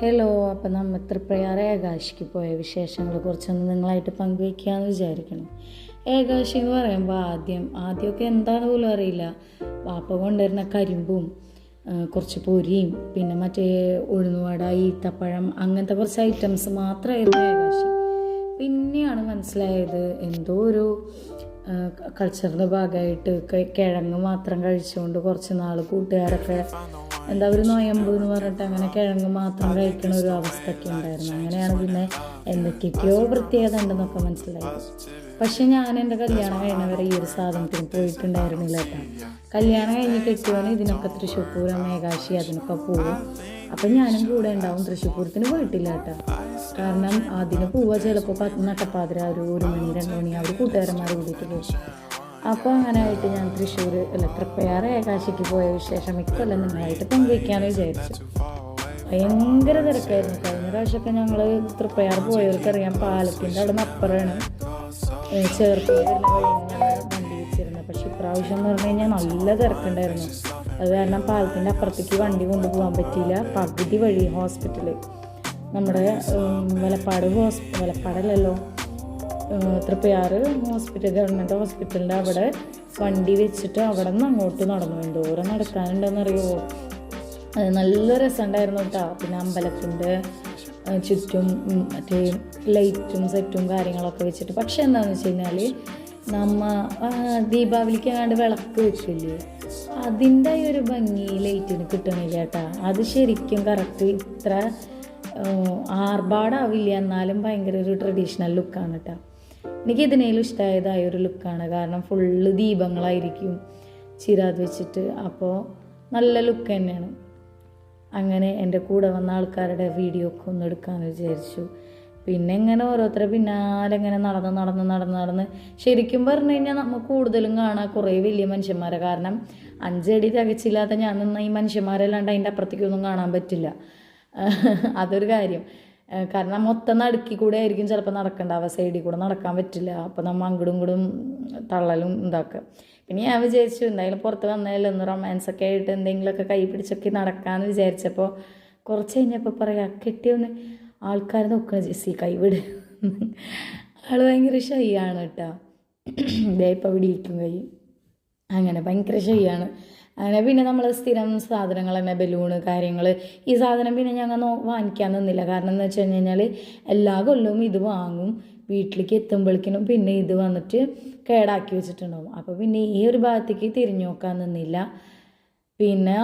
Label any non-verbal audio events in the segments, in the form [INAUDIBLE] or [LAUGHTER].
Hello അപ്പം നമ്മൾ തൃപ്രയാർ ഏകാശിക്ക് പോയ വിശേഷങ്ങളെ കുറിച്ചൊന്ന് നിങ്ങളായിട്ട് പങ്കുവയ്ക്കാമെന്ന് വിചാരിക്കണം ഏകാശി എന്ന് പറയുമ്പോൾ ആദ്യം ആദ്യമൊക്കെ എന്താന്ന് പോലും അറിയില്ല. വാപ്പ കൊണ്ടുവരുന്ന കരിമ്പും കുറച്ച് പൊരിയും പിന്നെ മറ്റേ ഉഴുന്നുവട ഈത്തപ്പഴം അങ്ങനത്തെ കുറച്ച് ഐറ്റംസ് മാത്രമായിരുന്നു ഏകാശി. പിന്നെയാണ് മനസ്സിലായത് എന്തോ ഒരു കൾച്ചറിന്റെ ഭാഗമായിട്ട് കിഴങ്ങ് മാത്രം കഴിച്ചുകൊണ്ട് കുറച്ച് നാൾ കൂട്ടുകാരൊക്കെ എന്താ ഒരു നോയമ്പ് എന്ന് പറഞ്ഞിട്ട് അങ്ങനെ കിഴങ്ങ് മാത്രം കഴിക്കുന്ന ഒരു അവസ്ഥയൊക്കെ ഉണ്ടായിരുന്നു. അങ്ങനെയാണ് പിന്നെ എന്തൊക്കെയൊക്കെയോ പ്രത്യേകത ഉണ്ടെന്നൊക്കെ മനസ്സിലായത് പക്ഷെ ഞാൻ എന്റെ കല്യാണം കഴിഞ്ഞ വരെ ഈ ഒരു സാധനത്തിന് പോയിട്ടുണ്ടായിരുന്നില്ല കേട്ടോ. കല്യാണം കഴിഞ്ഞ് കെട്ടിയവന് ഇതിനൊക്കെ തൃശ്ശൂർ മേഘാശി അതിനൊക്കെ പോകും അപ്പം ഞാനും കൂടെ ഉണ്ടാവും തൃശ്ശൂർ പൂരത്തിന് പോയിട്ടില്ല കേട്ടോ. കാരണം അതിന് പോവുക ചിലപ്പോൾ നട്ടപ്പാതിര ഒരു ഒരു മണി രണ്ട് മണി അവർ കൂട്ടുകാരന്മാർ കൂടിയിട്ട് പോകും അപ്പോൾ അങ്ങനെ ആയിട്ട് ഞാൻ തൃശ്ശൂർ അല്ല തൃപ്പയാറ് ഏകാശിക്ക് പോയ വിശേഷം ഇക്കൊല്ലം നിങ്ങളായിട്ട് പങ്കുവയ്ക്കാമെന്ന് വിചാരിച്ചു. ഭയങ്കര തിരക്കായിരുന്നു. കഴിഞ്ഞ പ്രാവശ്യമൊക്കെ ഞങ്ങൾ തൃപ്പയാർ പോയവർക്കറിയാം പാലത്തിന്റെ അവിടെ നിന്ന് അപ്പുറമാണ് ചേർത്ത് വണ്ടി വെച്ചിരുന്നത്. പക്ഷെ ഇപ്രാവശ്യം എന്ന് പറഞ്ഞു കഴിഞ്ഞാൽ നല്ല തിരക്കുണ്ടായിരുന്നു. അത് കാരണം പാലത്തിന്റെ അപ്പുറത്തേക്ക് വണ്ടി കൊണ്ടുപോകാൻ പറ്റിയില്ല. പകുതി വഴി ഹോസ്പിറ്റൽ. നമ്മുടെ വിലപ്പാട് വലപ്പാട് വിലപ്പാടല്ലല്ലോ? തൃപ്പയാറ് ഹോസ്പിറ്റൽ ഗവൺമെന്റ് ഹോസ്പിറ്റലിന്റെ അവിടെ വണ്ടി വെച്ചിട്ട് അവിടെ നിന്ന് അങ്ങോട്ട് നടന്നു. എന്തോരം നടക്കാനുണ്ടെന്നറിയുമോ അത് നല്ല രസമുണ്ടായിരുന്നു കേട്ടോ. പിന്നെ അമ്പലത്തിന്റെ ചുറ്റും മറ്റേ ലൈറ്റും സെറ്റും കാര്യങ്ങളൊക്കെ വെച്ചിട്ട്. പക്ഷെ എന്താണെന്ന് വെച്ച് കഴിഞ്ഞാൽ നമ്മ ദീപാവലിക്ക് അങ്ങാണ്ട് വിളക്ക് വെച്ചില്ലേ? അതിന്റെ ഒരു ഭംഗി ലൈറ്റിന് കിട്ടണില്ല കേട്ടാ. അത് ശരിക്കും കറക്റ്റ് ഇത്ര ആർഭാടാവില്ല. എന്നാലും ഭയങ്കര ഒരു ട്രഡീഷണൽ ലുക്കാണ് കേട്ടോ. എനിക്ക് ഇതിനേലും ഇഷ്ടമായതായ ഒരു ലുക്കാണ് കാരണം ഫുള്ള് ദീപങ്ങളായിരിക്കും ചിരാത് വെച്ചിട്ട്. അപ്പോൾ നല്ല ലുക്ക് തന്നെയാണ്. അങ്ങനെ എന്റെ കൂടെ വന്ന ആൾക്കാരുടെ വീഡിയോ ഒക്കെ ഒന്ന് എടുക്കാമെന്ന് വിചാരിച്ചു. പിന്നെ ഇങ്ങനെ ഓരോരുത്തരെ പിന്നാലെ ഇങ്ങനെ നടന്ന് നടന്ന് നടന്ന് നടന്ന് ശരിക്കും പറഞ്ഞു കഴിഞ്ഞാൽ നമ്മൾ കൂടുതലും കാണാൻ കുറേ വലിയ മനുഷ്യന്മാരെ. കാരണം അഞ്ചടി തികച്ചില്ലാത്ത ഞാൻ നിന്ന ഈ മനുഷ്യന്മാരല്ലാണ്ട് അതിന്റെ അപ്പുറത്തേക്കൊന്നും കാണാൻ പറ്റില്ല. [LAUGHS] അതൊരു കാര്യം. കാരണം മൊത്തം നടുക്കി കൂടെ ആയിരിക്കും ചിലപ്പോൾ നടക്കണ്ടാവുക സൈഡിൽ കൂടെ നടക്കാൻ പറ്റില്ല. അപ്പോൾ നമ്മൾ അങ്ങടും കൂടും തള്ളലും ഇതാക്കുക പിന്നെ ഞാൻ വിചാരിച്ചു എന്തായാലും പുറത്ത് വന്നാലും ഒന്ന് റൊമാൻസ് ഒക്കെ ആയിട്ട് എന്തെങ്കിലുമൊക്കെ കൈ പിടിച്ചൊക്കെ നടക്കാമെന്ന് വിചാരിച്ചപ്പോൾ കുറച്ച് കഴിഞ്ഞപ്പോൾ പറയാ കെട്ടിയൊന്ന് ആൾക്കാർ നോക്കണം ജെസ്സി കൈവിട് ആൾ ഭയങ്കര ഷൈയാണ് കേട്ടോ. ഇതേ ഇപ്പോൾ ഇവിടെ ഇരിക്കും കൈ. അങ്ങനെ ഭയങ്കര ഷൈയാണ്. അങ്ങനെ പിന്നെ നമ്മൾ സ്ഥിരം സാധനങ്ങൾ തന്നെ ബലൂണ് കാര്യങ്ങൾ ഈ സാധനം പിന്നെ ഞങ്ങൾ വാങ്ങിക്കാൻ നിന്നില്ല. കാരണം എന്ന് വെച്ച് കഴിഞ്ഞാൽ എല്ലാ കൊല്ലവും ഇത് വാങ്ങും. വീട്ടിലേക്ക് എത്തുമ്പോഴേക്കിനും പിന്നെ ഇത് വന്നിട്ട് കേടാക്കി വെച്ചിട്ടുണ്ടാവും. അപ്പോൾ പിന്നെ ഈ ഒരു ഭാഗത്തേക്ക് തിരിഞ്ഞു നോക്കാൻ നിന്നില്ല. പിന്നെ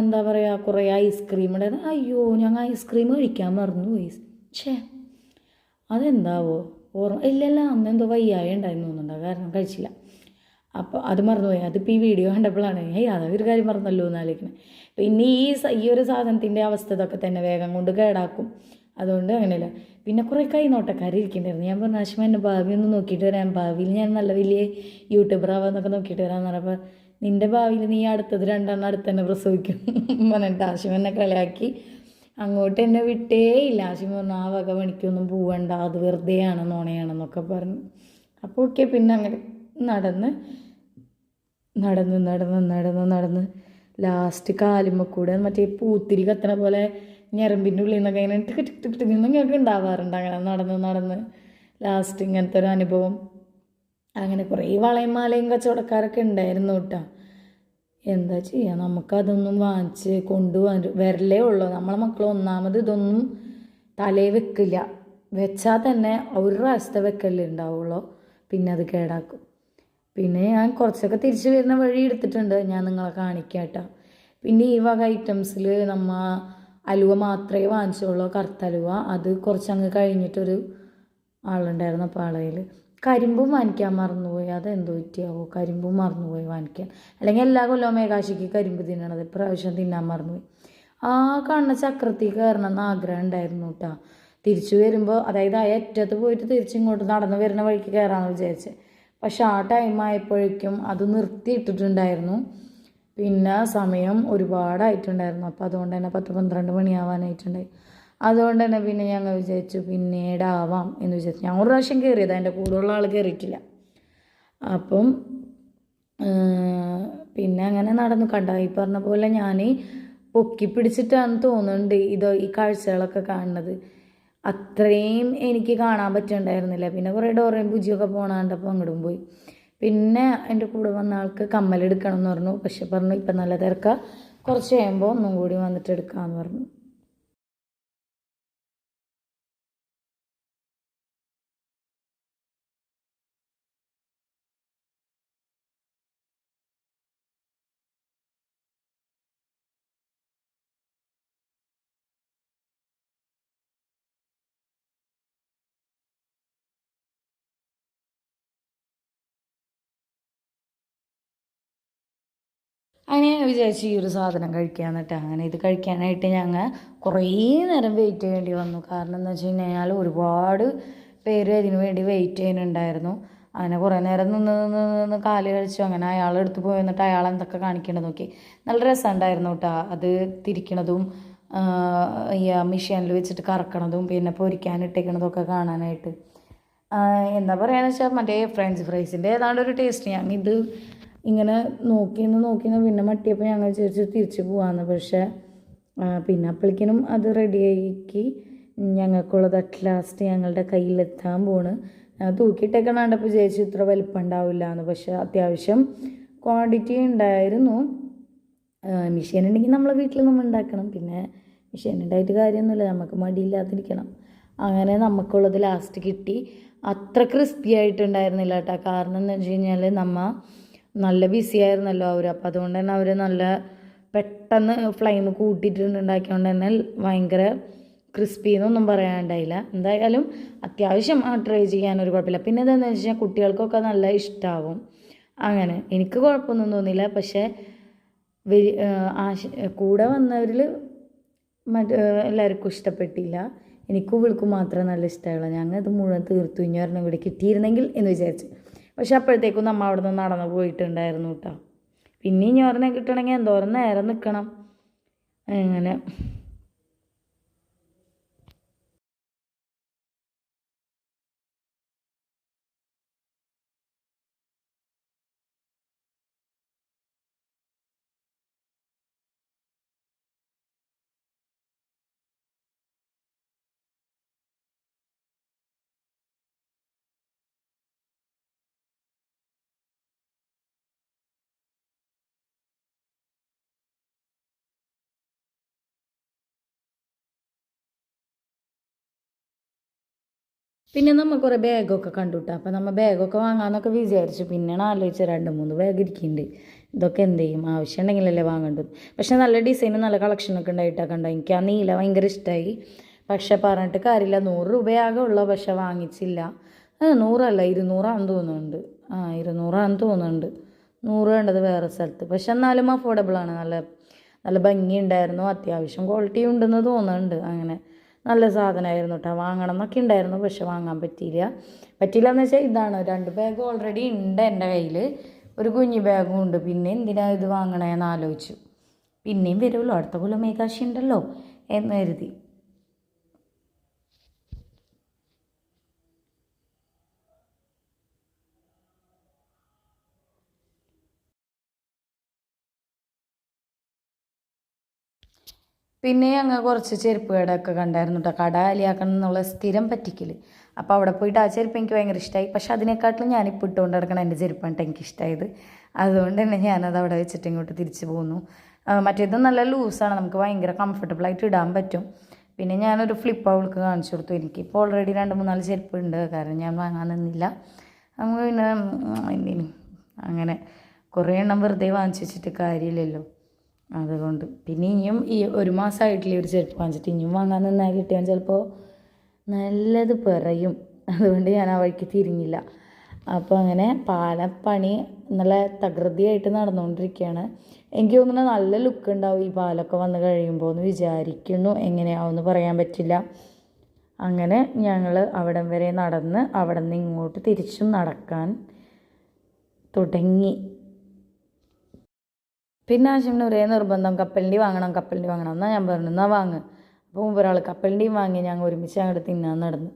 എന്താ പറയുക കുറേ ഐസ്ക്രീം അയ്യോ ഞങ്ങൾ ഐസ്ക്രീം കഴിക്കാൻ മറന്നു പോയി ഛേ അതെന്താവോ? ഓർമ്മ ഇല്ലല്ല അന്ന് എന്തോ വയ്യായ ഉണ്ടായിരുന്നു തോന്നുന്നുണ്ടോ. കാരണം കഴിച്ചില്ല. അപ്പോൾ അത് മറന്നുപോയി. അതിപ്പോൾ ഈ വീഡിയോ കണ്ടപ്പോഴാണ് ഏയ് അതൊരു കാര്യം മറന്നല്ലോ എന്നാലേക്കും പിന്നെ ഈ ഈ ഒരു സാധനത്തിന്റെ അവസ്ഥ ഇതൊക്കെ തന്നെ വേഗം കൊണ്ട് കേടാക്കും. അതുകൊണ്ട് അങ്ങനെയല്ല. പിന്നെ കുറേ കൈ കൈനോട്ടക്കാരിരിക്കണ്ടായിരുന്നു ഞാൻ പറഞ്ഞു ആശുമ എന്റെ ഭാവി ഒന്ന് നോക്കിയിട്ട് വരാം. ഭാവിയിൽ ഞാൻ നല്ല വലിയ യൂട്യൂബർ ആവാന്നൊക്കെ നോക്കിയിട്ട് വരാമെന്ന് പറഞ്ഞപ്പോൾ നിന്റെ ഭാവിയിൽ നീ അടുത്തത് രണ്ടെണ്ണം അടുത്ത് തന്നെ പ്രസവിക്കും. പറഞ്ഞിട്ട് ആശുമ എന്നെ കളിയാക്കി. അങ്ങോട്ട് എന്നെ വിട്ടേ ഇല്ല. ആശുമ പറഞ്ഞു ആ വക പണിക്കൊന്നും പോവണ്ട. അത് വെറുതെയാണ് നോണയാണെന്നൊക്കെ പറഞ്ഞു. അപ്പോൾ ഓക്കെ പിന്നെ അങ്ങനെ നടന്ന് നടന്ന് നടന്ന് നടന്ന് നടന്ന് ലാസ്റ്റ് കാലുമ്മ കൂടെ മറ്റേ പൂത്തിരി കത്തണ പോലെ ഞരമ്പിന്റെ ഉള്ളിൽ നിന്നൊക്കെ ഇങ്ങനെ ടിക്ക് ടിക്ക് ടിക്ക് ടിക്ക് നിങ്ങൾക്ക് ഉണ്ടാവാറുണ്ട്. അങ്ങനെ നടന്ന് നടന്ന് ലാസ്റ്റ് ഇങ്ങനത്തെ ഒരു അനുഭവം. അങ്ങനെ കുറേ വളയും മാലയും കച്ചവടക്കാരൊക്കെ ഉണ്ടായിരുന്നു കേട്ടോ. എന്താ ചെയ്യുക നമുക്കതൊന്നും വാങ്ങിച്ച് കൊണ്ടുപോകാൻ വരലേ ഉള്ളൂ. നമ്മളെ മക്കൾ ഒന്നാമത് ഇതൊന്നും തലേ വെക്കില്ല. വെച്ചാൽ തന്നെ ഒരു പ്രാവശ്യത്തെ വെക്കല്ലേ ഉണ്ടാവുള്ളൂ. പിന്നെ അത് കേടാക്കും. പിന്നെ ഞാൻ കുറച്ചൊക്കെ തിരിച്ചു വരുന്ന വഴി എടുത്തിട്ടുണ്ട്. ഞാൻ നിങ്ങളെ കാണിക്കാട്ട. പിന്നെ ഈ വക ഐറ്റംസിൽ നമ്മ അലുവ മാത്രമേ വാങ്ങിച്ചുള്ളൂ. കറുത്തലുവ അത് കുറച്ചങ്ങ് കഴിഞ്ഞിട്ടൊരു ആളുണ്ടായിരുന്നു അപ്പോൾ ആളയിൽ കരിമ്പും വാങ്ങിക്കാൻ മറന്നുപോയി. അതെന്തോ പറ്റിയാവോ? കരിമ്പും മറന്നുപോയി വാങ്ങിക്കാൻ. അല്ലെങ്കിൽ എല്ലാ കൊല്ലവും മേഘാശിക്ക് കരിമ്പ് തിന്നണത് ഇപ്രാവശ്യം തിന്നാൻ മറന്നുപോയി. ആ കണ്ണ ചക്രത്തിൽ കയറണം എന്ന് ആഗ്രഹം ഉണ്ടായിരുന്നു കേട്ടോ തിരിച്ചു വരുമ്പോൾ അതായത് ആ അറ്റത്ത് പോയിട്ട് തിരിച്ചിങ്ങോട്ട് നടന്നു വരുന്ന വഴിക്ക് കയറാമെന്ന് വിചാരിച്ചത് പക്ഷെ ആ ടൈം ആയപ്പോഴേക്കും അത് നിർത്തിയിട്ടിട്ടുണ്ടായിരുന്നു. പിന്നെ സമയം ഒരുപാടായിട്ടുണ്ടായിരുന്നു. അപ്പോൾ അതുകൊണ്ട് തന്നെ പത്ത് പന്ത്രണ്ട് മണിയാവാനായിട്ടുണ്ടായി. അതുകൊണ്ട് തന്നെ പിന്നെ ഞങ്ങൾ വിചാരിച്ചു പിന്നീടാവാം എന്ന് വിചാരിച്ചു. ഞാൻ ഒരു പ്രാവശ്യം കയറിയത് എന്റെ കൂടെയുള്ള ആൾ കയറിയിട്ടില്ല അപ്പം പിന്നെ അങ്ങനെ നടന്നു. കണ്ട ഈ പറഞ്ഞ പോലെ ഞാൻ പൊക്കി പിടിച്ചിട്ടാണ് തോന്നുന്നുണ്ട് ഇതോ ഈ കാഴ്ചകളൊക്കെ കാണുന്നത്. അത്രയും എനിക്ക് കാണാൻ പറ്റുന്നുണ്ടായിരുന്നില്ല പിന്നെ കുറേ ഡോറയും പൂജിയൊക്കെ പോണാണ്ടപ്പോൾ അങ്ങോട്ടും പോയി. പിന്നെ എന്റെ കൂടെ വന്ന ആൾക്ക് കമ്മലെടുക്കണം എന്ന് പറഞ്ഞു. പക്ഷെ പറഞ്ഞു ഇപ്പം നല്ല തിരക്ക. കുറച്ച് കഴിയുമ്പോൾ ഒന്നും കൂടി വന്നിട്ട് എടുക്കാമെന്ന് പറഞ്ഞു. അങ്ങനെ വിചാരിച്ച് ഈ ഒരു സാധനം കഴിക്കാന്നിട്ട് അങ്ങനെ ഇത് കഴിക്കാനായിട്ട് ഞങ്ങൾ കുറേ നേരം വെയിറ്റ് ചെയ്യേണ്ടി വന്നു. കാരണം എന്ന് വെച്ച് കഴിഞ്ഞാൽ ഒരുപാട് പേര് അതിന് വേണ്ടി വെയിറ്റ് ചെയ്യുന്നുണ്ടായിരുന്നു. അങ്ങനെ കുറേ നേരം നിന്ന് നിന്ന് നിന്ന് കാൽ കഴിച്ചു അങ്ങനെ അയാളെടുത്ത് പോയി എന്നിട്ട് അയാൾ എന്തൊക്കെ കാണിക്കണത് നോക്കി. നല്ല രസമുണ്ടായിരുന്നു കേട്ടോ അത് തിരിക്കണതും ഈ മെഷീനിൽ വെച്ചിട്ട് കറക്കണതും പിന്നെ ഒക്കെ കാണാനായിട്ട്. എന്താ പറയുക വെച്ചാൽ മറ്റേ ഫ്രഞ്ച് ഫ്രൈസിന്റെ ഏതാണ്ട് ഒരു ടേസ്റ്റ് ഞാൻ ഇത് ഇങ്ങനെ നോക്കിന്ന് നോക്കിന്ന് പിന്നെ മട്ടിയപ്പോൾ ഞങ്ങൾ വിചാരിച്ച് തിരിച്ച് പോകാമെന്ന് പക്ഷേ പിന്നെ അപ്പോഴേക്കിനും അത് റെഡിയാക്കി ഞങ്ങൾക്കുള്ളത് അറ്റ് ലാസ്റ്റ് ഞങ്ങളുടെ കയ്യിലെത്താൻ പോണ്. തൂക്കിയിട്ടൊക്കെ കണ്ടപ്പോൾ വിചാരിച്ചു ഇത്ര വലിപ്പം ഉണ്ടാവില്ല എന്ന് പക്ഷെ അത്യാവശ്യം ക്വാണ്ടിറ്റി ഉണ്ടായിരുന്നു. മെഷീൻ ഉണ്ടെങ്കിൽ നമ്മളെ വീട്ടിൽ നമ്മൾ ഉണ്ടാക്കണം. പിന്നെ മെഷീൻ ഉണ്ടായിട്ട് കാര്യമൊന്നുമില്ല. നമുക്ക് മടിയില്ലാതിരിക്കണം. അങ്ങനെ നമുക്കുള്ളത് ലാസ്റ്റ് കിട്ടി. അത്ര ക്രിസ്പി ആയിട്ടുണ്ടായിരുന്നില്ല കേട്ടോ കാരണം എന്ന് വെച്ച് കഴിഞ്ഞാൽ നമ്മ നല്ല ബിസി ആയിരുന്നല്ലോ അവർ അപ്പോൾ അതുകൊണ്ട് തന്നെ അവർ നല്ല പെട്ടെന്ന് ഫ്ലെയിം കൂട്ടിയിട്ടുണ്ട്. ഉണ്ടാക്കിയതുകൊണ്ട് തന്നെ ഭയങ്കര ക്രിസ്പി എന്നൊന്നും പറയാനുണ്ടായില്ല. എന്തായാലും അത്യാവശ്യം ട്രൈ ചെയ്യാൻ ഒരു കുഴപ്പമില്ല. പിന്നെ എന്താണെന്ന് വെച്ച് കഴിഞ്ഞാൽ കുട്ടികൾക്കൊക്കെ നല്ല ഇഷ്ടമാവും അങ്ങനെ എനിക്ക് കുഴപ്പമൊന്നും തോന്നിയില്ല. പക്ഷേ വെരി ആശ കൂടെ വന്നവരിൽ മറ്റ് എല്ലാവർക്കും ഇഷ്ടപ്പെട്ടില്ല. എനിക്കും വിളിക്കും മാത്രമേ നല്ല ഇഷ്ടമുള്ളൂ ഞങ്ങൾ ഇത് മുഴുവൻ തീർത്തു. ഇനി ഒരെണ്ണം ഇവിടെ കിട്ടിയിരുന്നെങ്കിൽ എന്ന് വിചാരിച്ചു. പക്ഷെ അപ്പോഴത്തേക്കും നമ്മൾ അവിടെ നിന്ന് നടന്നു പോയിട്ടുണ്ടായിരുന്നു കേട്ടോ. പിന്നെ ഇനി ഒരെണ്ണം കിട്ടണമെങ്കിൽ എന്തോരം നേരം നിൽക്കണം. അങ്ങനെ. പിന്നെ നമ്മൾ കുറേ ബാഗൊക്കെ കണ്ടുട്ടോ. അപ്പോൾ നമ്മൾ ബാഗൊക്കെ വാങ്ങാമെന്നൊക്കെ വിചാരിച്ചു. പിന്നെയാണ് ആലോചിച്ച രണ്ട് മൂന്ന് ബാഗ് ഇരിക്കുന്നുണ്ട് ഇതൊക്കെ എന്ത് ചെയ്യും? ആവശ്യം ഉണ്ടെങ്കിലല്ലേ വാങ്ങേണ്ടത് പക്ഷേ നല്ല ഡിസൈനും നല്ല കളക്ഷനൊക്കെ ഉണ്ടായിട്ടൊക്കെ കണ്ടോ? എനിക്ക് ആ നീല ഭയങ്കര ഇഷ്ടമായി പക്ഷേ പറഞ്ഞിട്ട് കാര്യമില്ല നൂറ് രൂപയാകെ ഉള്ളൂ. പക്ഷെ വാങ്ങിച്ചില്ല. നൂറല്ല. ഇരുന്നൂറാണെന്ന് തോന്നുന്നുണ്ട്. ആ ഇരുന്നൂറാണെന്ന് തോന്നുന്നുണ്ട്. നൂറ് വേണ്ടത് വേറെ സ്ഥലത്ത്. പക്ഷെ എന്നാലും അഫോർഡബിൾ ആണ്. നല്ല നല്ല ഭംഗിയുണ്ടായിരുന്നു. അത്യാവശ്യം ക്വാളിറ്റി ഉണ്ടെന്ന് തോന്നുന്നുണ്ട്. അങ്ങനെ. നല്ല സാധനമായിരുന്നു കേട്ടോ വാങ്ങണം എന്നൊക്കെ ഉണ്ടായിരുന്നു പക്ഷെ വാങ്ങാൻ പറ്റിയില്ല. പറ്റിയില്ല എന്ന് വെച്ചാൽ ഇതാണ് രണ്ട് ബാഗ് ഓൾറെഡി ഉണ്ട് എന്റെ കയ്യിൽ ഒരു കുഞ്ഞു ബാഗും ഉണ്ട്. പിന്നെ എന്തിനാ ഇത് വാങ്ങണേന്ന് ആലോചിച്ചു. പിന്നെയും വരുമല്ലോ അടുത്ത കൊല്ലം മേകാശി ഉണ്ടല്ലോ എന്ന് കരുതി. പിന്നെ അങ്ങ് കുറച്ച് ചെരുപ്പ് കടയൊക്കെ കണ്ടായിരുന്നു കേട്ടോ കട കാലിയാക്കണം എന്നുള്ള സ്ഥിരം പറ്റിക്കൽ അപ്പോൾ അവിടെ പോയിട്ട് ആ ചെരുപ്പ് എനിക്ക് ഭയങ്കര ഇഷ്ടമായി പക്ഷെ അതിനെക്കാട്ടിലും ഞാനിപ്പോൾ ഇട്ടുകൊണ്ട് നടക്കണം എന്റെ ചെരുപ്പാണ് എനിക്ക് ഇഷ്ടമായത് അതുകൊണ്ട് തന്നെ ഞാനത് അവിടെ വെച്ചിട്ട് ഇങ്ങോട്ട് തിരിച്ചു പോകുന്നു മറ്റേത് നല്ല ലൂസാണ്. നമുക്ക് ഭയങ്കര കംഫർട്ടബിളായിട്ട് ഇടാൻ പറ്റും. പിന്നെ ഞാനൊരു ഫ്ലിപ്പ് അവൾക്ക് കാണിച്ചു കൊടുത്തു. എനിക്ക് ഇപ്പോൾ ഓൾറെഡി രണ്ട് മൂന്നാൽ ചെരുപ്പ് ഉണ്ട്. കാരണം ഞാൻ വാങ്ങാൻ നിന്നില്ല. നമുക്ക് പിന്നെ എന്തിനും അങ്ങനെ കുറേ എണ്ണം വെറുതെ വാങ്ങിച്ചു വെച്ചിട്ട് കാര്യമില്ലല്ലോ. അതുകൊണ്ട് പിന്നെ ഇനിയും ഈ ഒരു മാസമായിട്ടില്ല ഒരു ചെരുപ്പ് വാങ്ങിച്ചിട്ട് ഇനിയും വാങ്ങാൻ നിന്നാൽ കിട്ടിയാൽ ചിലപ്പോൾ നല്ലത് പിറയും. അതുകൊണ്ട് ഞാൻ ആ വഴിക്ക് തിരിഞ്ഞില്ല. അപ്പോൾ അങ്ങനെ പാലപ്പണി നല്ല തകൃതിയായിട്ട് നടന്നുകൊണ്ടിരിക്കുകയാണ്. എനിക്ക് തോന്നുന്നു നല്ല ലുക്ക് ഉണ്ടാവും ഈ പാലൊക്കെ വന്ന് കഴിയുമ്പോൾ എന്ന് വിചാരിക്കുന്നു. എങ്ങനെയാവുമെന്ന് പറയാൻ പറ്റില്ല. അങ്ങനെ ഞങ്ങൾ അവിടം വരെ നടന്ന് അവിടെ നിന്ന് ഇങ്ങോട്ട് തിരിച്ചും നടക്കാൻ തുടങ്ങി. പിന്നെ ആശിമിന് ഒരേ നിർബന്ധം കപ്പലിന്റെ വാങ്ങണം കപ്പലിന്റെ വാങ്ങണം. എന്നാൽ ഞാൻ പറഞ്ഞു എന്നാൽ വാങ്ങ്. അപ്പോൾ ഒരാൾ കപ്പലിന്റെയും വാങ്ങി ഞങ്ങൾ ഒരുമിച്ച് അങ്ങോട്ട് തിന്നാൻ നടന്നു.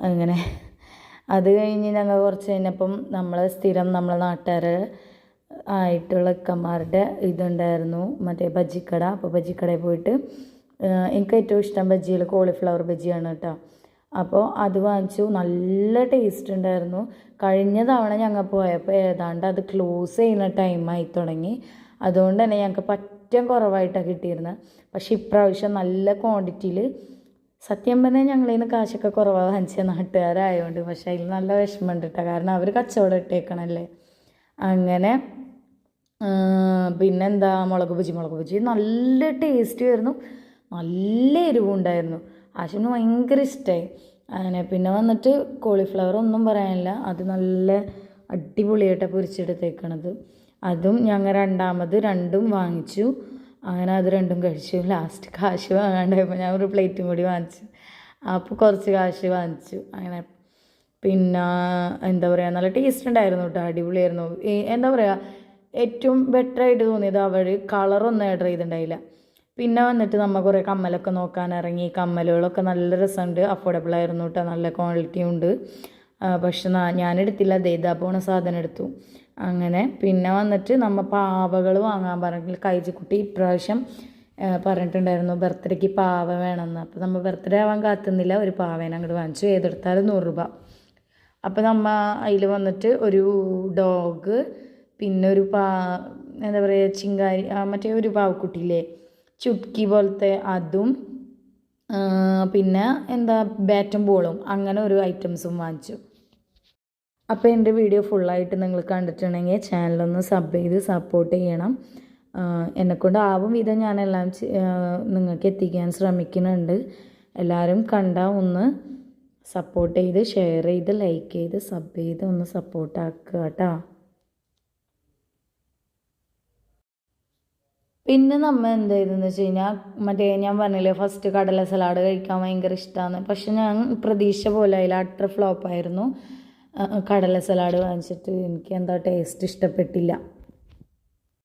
അങ്ങനെ അത് കഴിഞ്ഞ് ഞങ്ങൾ കുറച്ച് കഴിഞ്ഞപ്പം നമ്മൾ സ്ഥിരം നമ്മളെ നാട്ടുകാർ ആയിട്ടുള്ള ഇക്കന്മാരുടെ ഇതുണ്ടായിരുന്നു. മറ്റേ ബജ്ജിക്കട അപ്പോൾ ബജ്ജിക്കടയിൽ പോയിട്ട് എനിക്ക് ഏറ്റവും ഇഷ്ടം ബജ്ജിയിൽ കോളിഫ്ലവർ ബജ്ജിയാണ് കേട്ടോ. അപ്പോൾ അത് വാങ്ങിച്ചു. നല്ല ടേസ്റ്റ് ഉണ്ടായിരുന്നു. കഴിഞ്ഞ തവണ ഞങ്ങൾ പോയപ്പോൾ ഏതാണ്ട് അത് ക്ലോസ് ചെയ്യുന്ന ടൈമായി തുടങ്ങി. അതുകൊണ്ട് തന്നെ ഞങ്ങൾക്ക് പറ്റം കുറവായിട്ടാണ് കിട്ടിയിരുന്നത്. പക്ഷേ ഇപ്രാവശ്യം നല്ല ക്വാണ്ടിറ്റിയിൽ സത്യം പറഞ്ഞാൽ ഞങ്ങളിൽ നിന്ന് കാശൊക്കെ കുറവാണ് വാങ്ങിച്ച നാട്ടുകാരായതുകൊണ്ട്. പക്ഷേ അതിൽ നല്ല വിഷമമുണ്ട് കേട്ടോ. കാരണം അവർ കച്ചവടം ഇട്ടേക്കണല്ലേ അങ്ങനെ പിന്നെന്താ? മുളക് ബജി മുളക് ബജി നല്ല ടേസ്റ്റ് ആയിരുന്നു നല്ല എരിവുണ്ടായിരുന്നു ആശുവിന് ഭയങ്കര ഇഷ്ടമായി അങ്ങനെ പിന്നെ വന്നിട്ട് കോളിഫ്ലവർ ഒന്നും പറയാനില്ല. അത് നല്ല അടിപൊളിയായിട്ടാണ് പൊരിച്ചെടുത്തേക്കണത്. അതും ഞങ്ങൾ രണ്ടാമത് രണ്ടും വാങ്ങിച്ചു. അങ്ങനെ അത് രണ്ടും കഴിച്ചു. ലാസ്റ്റ് കാശ് വാങ്ങാണ്ടായപ്പോൾ ഞാൻ ഒരു പ്ലേറ്റും കൂടി വാങ്ങിച്ചു. അപ്പോൾ കുറച്ച് കാശ് വാങ്ങിച്ചു. അങ്ങനെ പിന്നെ എന്താ പറയുക നല്ല ടേസ്റ്റ് ഉണ്ടായിരുന്നു കേട്ടോ. അടിപൊളിയായിരുന്നു. എന്താ പറയുക ഏറ്റവും ബെറ്റർ ആയിട്ട് തോന്നിയത് അവർ കളറൊന്നും ഓർഡർ ചെയ്തിട്ടുണ്ടായില്ല. പിന്നെ വന്നിട്ട് നമ്മൾ കുറേ കമ്മലൊക്കെ നോക്കാൻ ഇറങ്ങി. കമ്മലുകളൊക്കെ നല്ല രസമുണ്ട്. അഫോർഡബിൾ ആയിരുന്നു കേട്ടോ. നല്ല ക്വാളിറ്റി ഉണ്ട്. പക്ഷെ ഞാൻ എടുത്തില്ല ദേദാ പോണ സാധനം എടുത്തു. അങ്ങനെ പിന്നെ വന്നിട്ട് നമ്മൾ പാവകൾ വാങ്ങാൻ പറഞ്ഞിട്ട് കൈജിക്കുട്ടി ഇപ്രാവശ്യം പറഞ്ഞിട്ടുണ്ടായിരുന്നു ബർത്ത്ഡേക്ക് പാവ വേണമെന്ന്. അപ്പോൾ നമ്മൾ ബർത്ത്ഡേ ആവാൻ കാത്തുന്നില്ല. ഒരു പാവേനെ അങ്ങോട്ട് വാങ്ങിച്ചു. ഏതെടുത്താലും നൂറ് രൂപ അപ്പോൾ നമ്മൾ അതിൽ വന്നിട്ട് ഒരു ഡോഗ് പിന്നെ ഒരു പാ എന്താ പറയുക ചിങ്കാരി മറ്റേ ഒരു പാവക്കുട്ടിയില്ലേ ചുട്ക്കി പോലത്തെ അതും പിന്നെ എന്താ ബാറ്റും ബോളും അങ്ങനെ ഒരു ഐറ്റംസും വാങ്ങിച്ചു. അപ്പോൾ എന്റെ വീഡിയോ ഫുള്ളായിട്ട് നിങ്ങൾ കണ്ടിട്ടുണ്ടെങ്കിൽ ചാനലൊന്ന് സബ് ചെയ്ത് സപ്പോർട്ട് ചെയ്യണം. എന്നെക്കൊണ്ട് ആവും വിധം ഞാനെല്ലാം നിങ്ങൾക്ക് എത്തിക്കാൻ ശ്രമിക്കുന്നുണ്ട്. എല്ലാവരും കണ്ടാൽ ഒന്ന് സപ്പോർട്ട് ചെയ്ത് ഷെയർ ചെയ്ത് ലൈക്ക് ചെയ്ത് സബ് ചെയ്ത് ഒന്ന് സപ്പോർട്ടാക്കുക കേട്ടോ പിന്നെ നമ്മൾ എന്ത് ചെയ്തെന്ന് വെച്ച് കഴിഞ്ഞാൽ മറ്റേ ഞാൻ പറഞ്ഞില്ലേ ഫസ്റ്റ് കടല സലാഡ് കഴിക്കാൻ ഭയങ്കര ഇഷ്ടമാണ് പക്ഷെ ഞാൻ പ്രതീക്ഷ പോലെ അതിൽ അട്ടർ ഫ്ലോപ്പായിരുന്നു കടല സലാഡ് വാങ്ങിച്ചിട്ട് എനിക്ക് എന്താ ടേസ്റ്റ് ഇഷ്ടപ്പെട്ടില്ല.